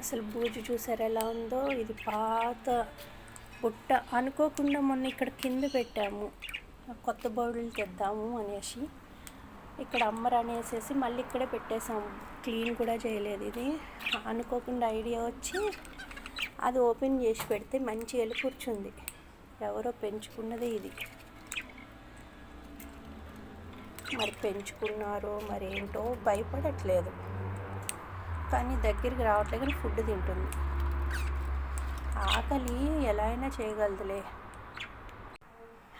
అసలు బూజు చూసారు ఎలా ఉందో? ఇది పాత బుట్ట. అనుకోకుండా మొన్న ఇక్కడ కింద పెట్టాము. కొత్త బౌడులు తెద్దాము అనేసి. ఇక్కడ అమ్మరు అనేసేసి మళ్ళీ ఇక్కడే పెట్టేసాము క్లీన్ కూడా చేయలేదు ఇది. అనుకోకుండా ఐడియా వచ్చి అది ఓపెన్ చేసి పెడితే మంచి ఎలు కూర్చుంది ఎవరో పెంచుకున్నది ఇది. మరి పెంచుకున్నారో మరి ఏంటో భయపడట్లేదు. కానీ దగ్గరికి రావట్లేదు కానీ ఫుడ్ తింటుంది. ఆకలి ఎలా అయినా చేయగలదులే.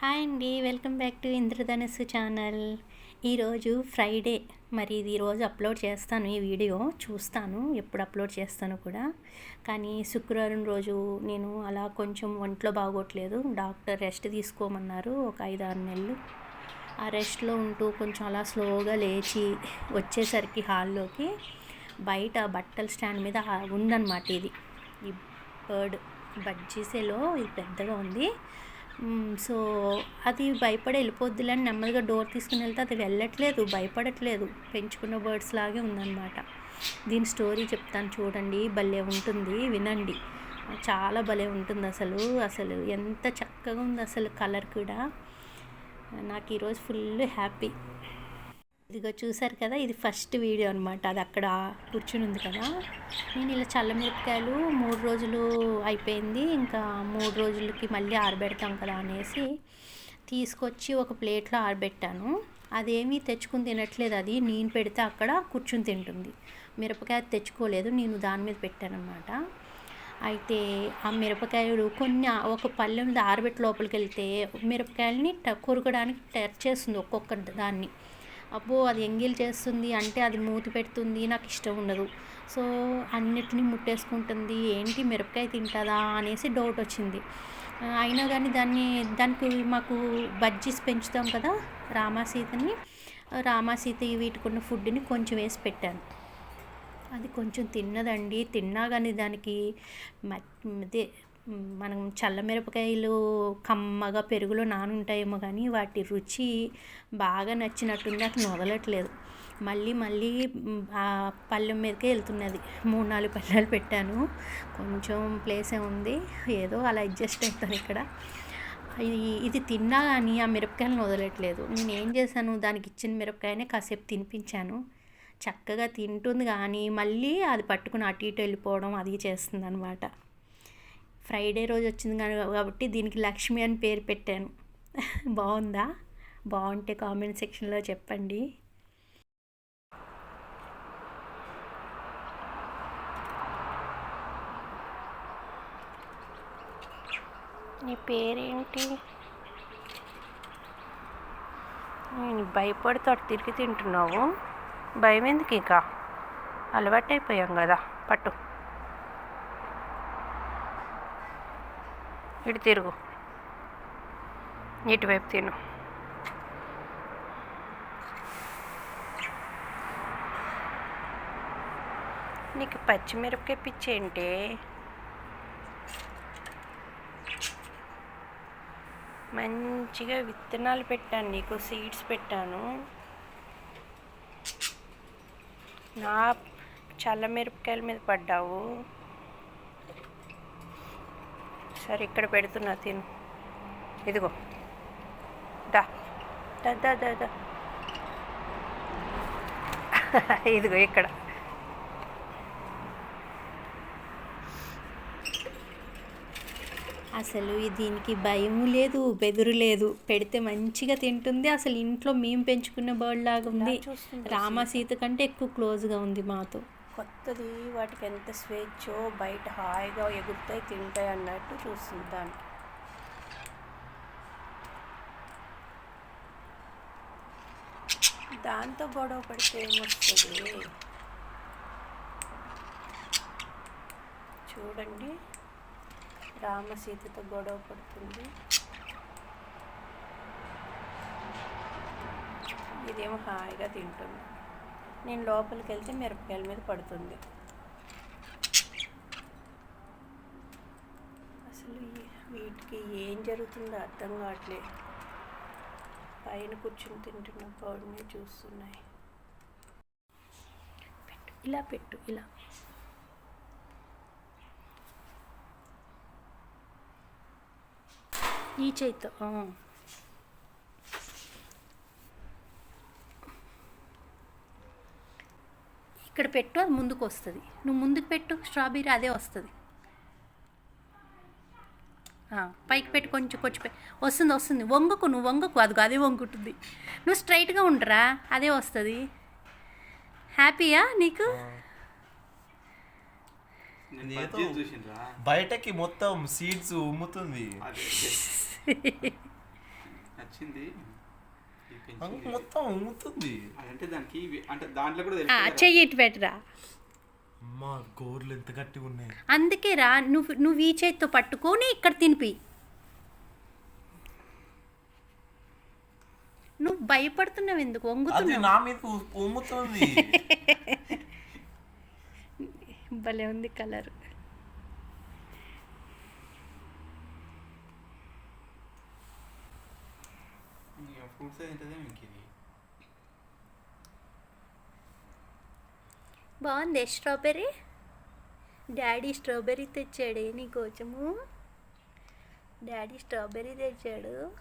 హాయ్ అండి welcome back to Indradhanassu channel. ఈరోజు ఫ్రైడే. మరి ఇది ఈరోజు అప్లోడ్ చేస్తాను ఈ వీడియో. చూస్తాను ఎప్పుడు అప్లోడ్ చేస్తాను కూడా. కానీ శుక్రవారం రోజు నేను అలా కొంచెం ఒంట్లో బాగోట్లేదు. డాక్టర్ రెస్ట్ తీసుకోమన్నారు ఒక ఐదు ఆరు నెలలు. ఆ రెస్ట్లో ఉంటూ కొంచెం అలా స్లోగా లేచి వచ్చేసరికి హాల్లోకి బయట బట్టల స్టాండ్ మీద ఉందన్నమాట ఇది. ఈ బర్డ్ బడ్జీసేలో ఇది పెద్దగా ఉంది. సో అది భయపడి వెళ్ళిపోద్దులే అని నెమ్మదిగా డోర్ తీసుకుని వెళ్తే అది వెళ్ళట్లేదు భయపడట్లేదు. పెంచుకున్న బర్డ్స్ లాగే ఉందన్నమాట. దీని స్టోరీ చెప్తాను చూడండి భలే ఉంటుంది వినండి. చాలా భలే ఉంటుంది అసలు అసలు ఎంత చక్కగా ఉంది అసలు కలర్ కూడా. నాకు ఈరోజు ఫుల్ హ్యాపీ. ఇదిగో చూసారు కదా ఇది ఫస్ట్ వీడియో అనమాట అది అక్కడ కూర్చుని ఉంది కదా. నేను ఇలా చల్లమిరపకాయలు మూడు రోజులు అయిపోయింది. ఇంకా మూడు రోజులకి మళ్ళీ ఆరబెడతాం కదా అనేసి తీసుకొచ్చి ఒక ప్లేట్లో ఆరబెట్టాను. అదేమీ తెచ్చుకుని తినట్లేదు అది. నేను పెడితే అక్కడ కూర్చుని తింటుంది. మిరపకాయ తెచ్చుకోలేదు నేను దాని మీద పెట్టానమాట అయితే ఆ మిరపకాయలు కొన్ని ఒక పల్లె మీద ఆరబెట్టి లోపలికి వెళ్తే మిరపకాయలని ట- కొరకడానికి టచ్ చేస్తుంది ఒక్కొక్క దాన్ని. అబ్బో అది ఎంగిల్ చేస్తుంది అంటే అది మూతి పెడుతుంది నాకు ఇష్టం ఉండదు. సో అన్నిటిని ముట్టేసుకుంటుంది ఏంటి మిరపకాయ తింటుందా? అనేసి డౌట్ వచ్చింది. అయినా కానీ దాన్ని దానికి మాకు బజ్జీస్ పెంచుతాం కదా రామాసీతని. రామాసీత వీటికున్న ఫుడ్ని కొంచెం వేసి పెట్టాను. అది కొంచెం తిన్నదండి. తిన్నా కానీ దానికి మ- అదే మనం చల్లమిరపకాయలు కమ్మగా పెరుగులో నానుంటాయేమో కానీ వాటి రుచి బాగా నచ్చినట్టుంది. అసలు వదలట్లేదు మళ్ళీ మళ్ళీ ఆ పళ్ళెం మీదకే వెళ్తున్నది. మూడు నాలుగు పళ్ళాలు పెట్టాను. కొంచెం ప్లేసే ఉంది. ఏదో అలా అడ్జస్ట్ అవుతాను ఇక్కడ. ఇది ఇది తిన్నా కానీ ఆ మిరపకాయలను వదలట్లేదు నేను ఏం చేశాను? దానికి ఇచ్చిన మిరపకాయనే కాసేపు తినిపించాను. చక్కగా తింటుంది కానీ మళ్ళీ అది పట్టుకుని అటు ఇటు వెళ్ళిపోవడం అది చేస్తుంది అనమాట ఫ్రైడే రోజు వచ్చింది కాబట్టి దీనికి లక్ష్మి అని పేరు పెట్టాను. బాగుందా? బాగుంటే కామెంట్ సెక్షన్లో చెప్పండి. నీ పేరేంటి? నేను భయపడితో అటు తిరిగి తింటున్నావు. భయం ఎందుకు ఇక? అలవాటైపోయాం కదా. పట్టు. ఇటు తిరుగు. ఇటువైపు తిను. నీకు పచ్చిమిరపకాయ పిచ్చి ఏంటి? మంచిగా విత్తనాలు పెట్టాను నీకు సీడ్స్ పెట్టాను. నా చల్ల మిరపకాయల మీద పడ్డావు. సరే ఇక్కడ పెడుతున్నా తిను. ఇదిగో. దా. దా దా దా దా. ఇదిగో ఇక్కడ. అసలు దీనికి భయము లేదు బెదురు లేదు. పెడితే మంచిగా తింటుంది. అసలు ఇంట్లో మేము పెంచుకున్న బర్డ్ లాగా ఉంది. రామ సీత కంటే ఎక్కువ క్లోజ్గా ఉంది మాతో. కొత్తది వాటికి ఎంత స్వేచ్ఛో బయట హాయిగా ఎగురుతాయి తింటాయి అన్నట్టు చూస్తుంటాను దాంతో గొడవ పడితే ఏమొస్తుంది? చూడండి. రామ సీతతో గొడవ పడుతుంది. ఇదేమో హాయిగా తింటుంది. నేను లోపలికి వెళ్తే మిరపకాయల మీద పడుతుంది. అసలు వీటికి ఏం జరుగుతుందో అర్థం కావట్లే. పైన కూర్చుని తింటున్న పౌడర్ని చూస్తున్నాయి. పెట్టు ఇలా పెట్టు ఇలా. ఈ చేయితో ఇక్కడ పెట్టు అది ముందుకు వస్తుంది. నువ్వు ముందుకు పెట్టు స్ట్రాబెర్రీ అదే వస్తుంది. ఆ, పైకి పెట్టి కొంచెం కొంచెం వస్తుంది వస్తుంది. వంగుకు నువ్వు వంగుకు అదిగో అదే వంగుతుంది. నువ్వు స్ట్రైట్గా ఉండరా? అదే వస్తుంది. హ్యాపీయా నీకు? బయటకి మొత్తం సీడ్స్ ఉమ్ముతుంది. అదే. నచ్చింది? ఇది పెంచింది. అంక మొత్తం ఉమ్ముతుంది అంటే దానికి ఇవి- అంటే దాంట్లో కూడా ఆ, తెలుసు కదా. చెయ్యి ఇటు పెట్టరా? అమ్మా గోర్లు ఎంత గట్టిగా ఉన్నాయి. అందుకే రా నువ్వు నువ్వు ఈ చేతితో పట్టుకొని ఇక్కడ తినిపి. నువ్వు భయపడుతున్నావు ఎందుకు? అది వంగుతున్నావు. నా మీద భలే ఉంది కలర్. బాగుంది స్ట్రాబెర్రీ? డాడీ స్ట్రాబెర్రీ తెచ్చాడే నీ కోసము. డాడీ స్ట్రాబెర్రీ తెచ్చాడు.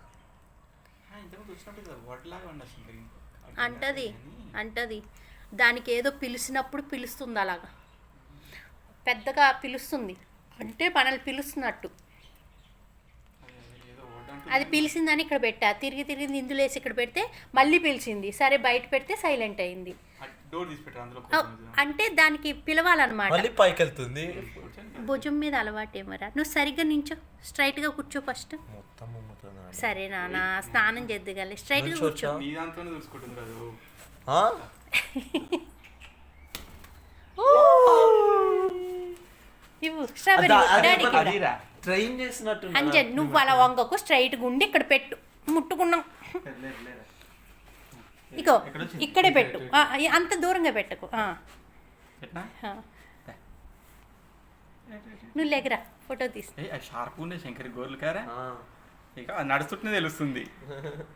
అంటది అంటది. దానికి ఏదో పిలిచినప్పుడు పిలుస్తుంది అలాగా. పెద్దగా పిలుస్తుంది. అంటే మనల్ని పిలుస్తున్నట్టు. అది పిలిచిందని ఇక్కడ పెట్టా. తిరిగి తిరిగి ఇందులో వేసి ఇక్కడ పెడితే మళ్ళీ పిలిచింది సరే బయట పెడితే సైలెంట్ అయింది. అంటే దానికి పిలవాలన్నమాట. మళ్ళీ పైకి వెళ్తుంది భుజం మీద అలవాటేమరా? నువ్వు సరిగ్గా నించో. స్ట్రైట్గా కూర్చో ఫస్ట్. సరే నాన్న స్నానం చేద్దుగాలి. కూర్చో. చూసుకుంటుంది రాదు ఆ? ఇవ్వు స్ట్రాబెరీ అదా- అదే డాడీకి ఒకటి ఇవ్వు. అదిరా ట్రైన్ చేసినట్టు అంజన్ నువ్వు అలా వంగకు స్ట్రైట్గా ఉండి ఇక్కడ పెట్టు. ముట్టుకున్నాం. లేదు లేదు ఇగో? ఇక్కడే పెట్టు. ఆ, అంత దూరంగా పెట్టకు. నువ్వు లేకరా ఫోటో తీసి. షార్ప్ ఉండే శంకరి గోర్లు కారా? ఆ. ఇక నడుస్తుంటే తెలుస్తుంది.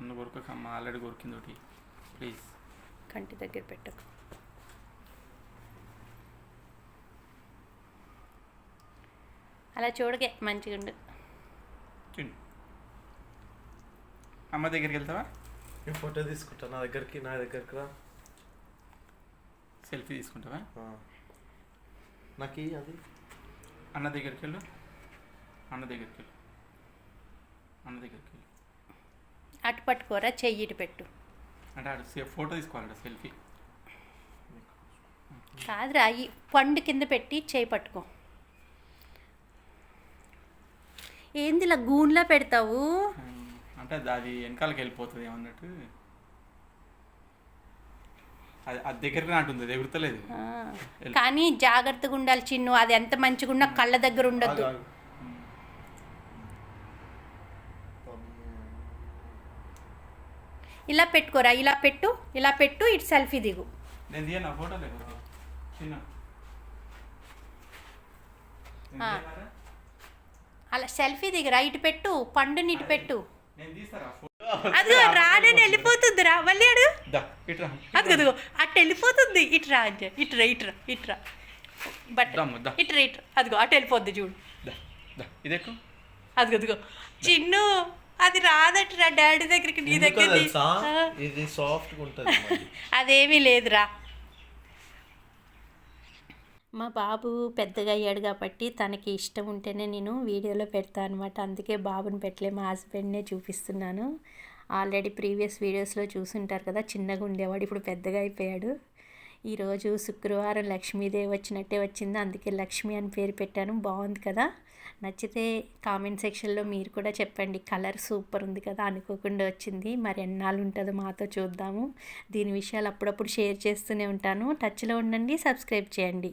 నువ్వు కొరుకోకమ్మ ఆల్రెడీ కొరికింది ఒకటి. ప్లీజ్. కంటి దగ్గర పెట్టకు. అలా చూడకే మంచిగా ఉండు. అమ్మ దగ్గరికి వెళ్తావా? నేను ఫోటో తీసుకుంటా నా దగ్గరికి నా దగ్గరికి రా. సెల్ఫీ తీసుకుంటావా. నాకు అది. అన్న దగ్గరికి వెళ్ళు. అన్న దగ్గరికి వెళ్ళు. అన్న దగ్గరికి వెళ్ళు. అటు పట్టుకోరా చెయ్యి ఇటు పెట్టు. అంటే సే- ఫోటో తీసుకోవాలంట సెల్ఫీ. కాదురా ఈ పండు కింద పెట్టి చేయి పట్టుకో. ఏంది ఇలా గూన్లా పెడతావు? అంటే అది- వెనకాలకి వెళ్ళిపోతుంది ఏమన్నట్టు. అది అది ఎగురుతలేదు. కానీ జాగ్రత్తగా ఉండాలి చిన్ను అది ఎంత మంచిగా ఉన్నా కళ్ళ దగ్గర ఆగు. ఇలా పెట్టుకోరా ఇలా పెట్టు ఇలా పెట్టు ఇటు సెల్ఫీ దిగు. ఫోటో లేదు చిన్న నేను ఆ. తీయనారా? అలా సెల్ఫీ దిగరా ఇటు పెట్టు పండుని ఇటు పెట్టు. అదిగో రానని వెళ్ళిపోతుంది రా మళ్ళీ అడు. దా ఇట్రా అదిగో అటు వెళ్ళిపోతుంది. ఇటు రా అంజ ఇటురా ఇటురా ఇటురా బట్. ఇటురా ఇటురా అదిగో అటు వెళ్ళిపోద్ది చూడు. దా దా ఇదెక్కు? అదిగో అదిగో. చిన్ను అది రాదట్రా డాడీ దగ్గరికి నీ దగ్గర తెలుసా? ఇది సాఫ్ట్గా ఉంటుంది మరి. అదేమీ లేదురా. మా బాబు పెద్దగా అయ్యాడు కాబట్టి తనకి ఇష్టం ఉంటేనే నేను వీడియోలో పెడతాను అనమాట అందుకే బాబుని పెట్టలే మా హస్బెండ్నే చూపిస్తున్నాను. ఆల్రెడీ ప్రీవియస్ వీడియోస్లో చూసుంటారు కదా చిన్నగా ఉండేవాడు ఇప్పుడు పెద్దగా అయిపోయాడు. ఈరోజు శుక్రవారం లక్ష్మీదేవి వచ్చినట్టే వచ్చింది అందుకే లక్ష్మి అని పేరు పెట్టాను. బాగుంది కదా? నచ్చితే కామెంట్ సెక్షన్లో మీరు కూడా చెప్పండి కలర్ సూపర్ ఉంది కదా అనుకోకుండా వచ్చింది. మరి ఎన్నాళ్ళు ఉంటుందో మాతో చూద్దాము. దీని విషయాలు అప్పుడప్పుడు షేర్ చేస్తూనే ఉంటాను. టచ్లో ఉండండి సబ్స్క్రైబ్ చేయండి.